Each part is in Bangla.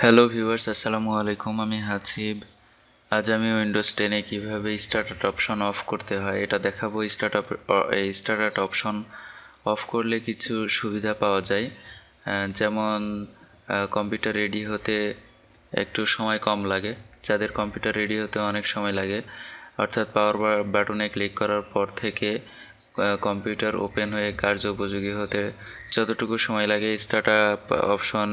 হ্যালো ভিউয়ার্স আসসালামু আলাইকুম। আমি হাসিব। আজ আমি উইন্ডোজ টেনে কীভাবে স্টার্টার অপশন অফ করতে হয় এটা দেখাবো। স্টার্টআপ এই স্টার্টার অপশন অফ করলে কিছু সুবিধা পাওয়া যায়। যেমন কম্পিউটার রেডি হতে একটু সময় কম লাগে। যাদের কম্পিউটার রেডি হতে অনেক সময় লাগে। অর্থাৎ পাওয়ার বাটনে ক্লিক করার পর থেকে কম্পিউটার ওপেন হয়ে কার্য উপযোগী হতে যতটুকু সময় লাগে স্টার্ট আপ অপশন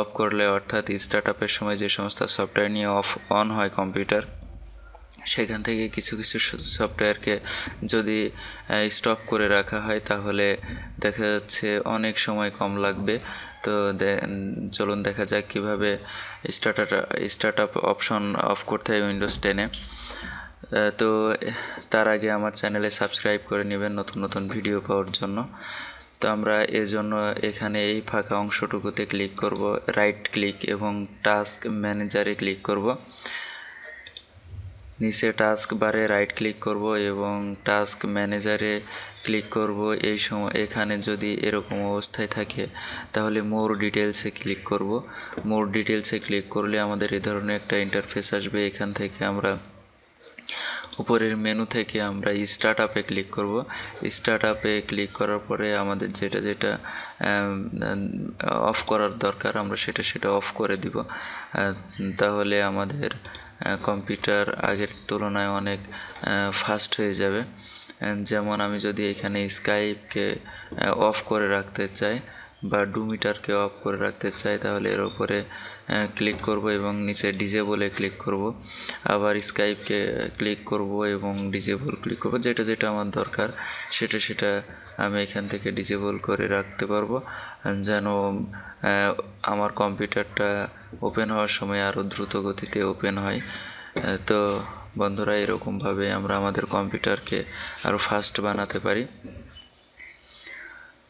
অফ করলে অর্থাৎ স্টার্ট আপের সময় যে সমস্ত সফটওয়্যার নিয়ে অফ অন হয় কম্পিউটার, সেখান থেকে কিছু কিছু সফটওয়্যারকে যদি স্টপ করে রাখা হয় তাহলে দেখা যাচ্ছে অনেক সময় কম লাগবে। তো চলুন দেখা যাক কীভাবে starter start up option off করতে হয় উইন্ডোজ টেনে তো তার আগে আমার চ্যানেলে সাবস্ক্রাইব করে নেবেন নতুন নতুন ভিডিও পাওয়ার জন্য। তো আমরা এর জন্য এখানে এই ফাঁকা অংশটুকুতে ক্লিক করব রাইট ক্লিক এবং টাস্ক ম্যানেজারে ক্লিক করব। নিচে টাস্ক বারে রাইট ক্লিক করব এবং টাস্ক ম্যানেজারে ক্লিক করব। এই সময় এখানে যদি এরকম অবস্থায় থাকে, তাহলে মোর ডিটেলসে ক্লিক করব। মোর ডিটেলসে ক্লিক করলে আমাদের এই ধরনের একটা ইন্টারফেস আসবে। এখান থেকে আমরা উপরের মেনু থেকে আমরা স্টার্ট আপে ক্লিক করব। স্টার্ট আপে ক্লিক করার পরে আমাদের যেটা যেটা অফ করার দরকার, আমরা সেটা সেটা অফ করে দিব। তাহলে আমাদের কম্পিউটার আগের তুলনায় অনেক ফাস্ট হয়ে যাবে। যেমন আমি যদি এখানে স্কাইপকে অফ করে রাখতে চাই বা ডু মিটারকে অফ করে রাখতে চাই, তাহলে এর উপরে ক্লিক করব এবং নিচে ডিজেবলে ক্লিক করব। আবার স্কাইপকে ক্লিক করব এবং ডিজেবল ক্লিক করব। যেটা যেটা আমার দরকার, সেটা সেটা আমি এখান থেকে ডিজেবল করে রাখতে পারব। যেন আমার কম্পিউটারটা ওপেন হওয়ার সময় আরও দ্রুত গতিতে ওপেন হয়। তো বন্ধুরা, এরকমভাবে আমরা আমাদের কম্পিউটারকে আরও ফাস্ট বানাতে পারি।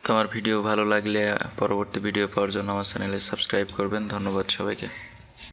তো আমার ভিডিও ভালো লাগলে পরবর্তী ভিডিও পাওয়ার জন্য আমার চ্যানেলে সাবস্ক্রাইব করবেন। ধন্যবাদ সবাইকে।